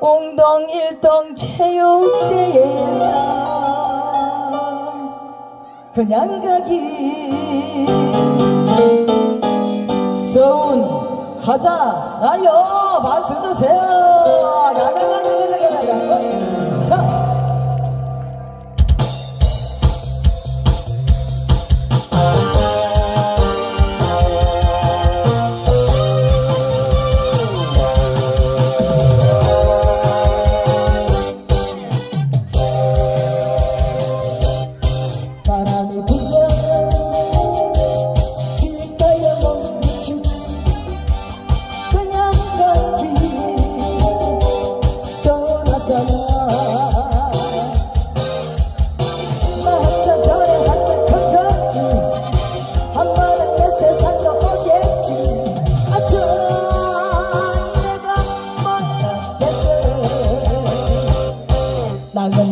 옹동 일동 체육대회에서 그냥 가기. 서운 하자 나요. 박수 주세요.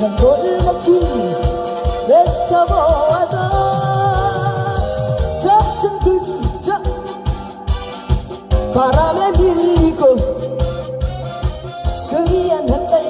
항상 돌을 먹기 외쳐보아도 점점 근처 바람에 밀리고 그리한 한 달.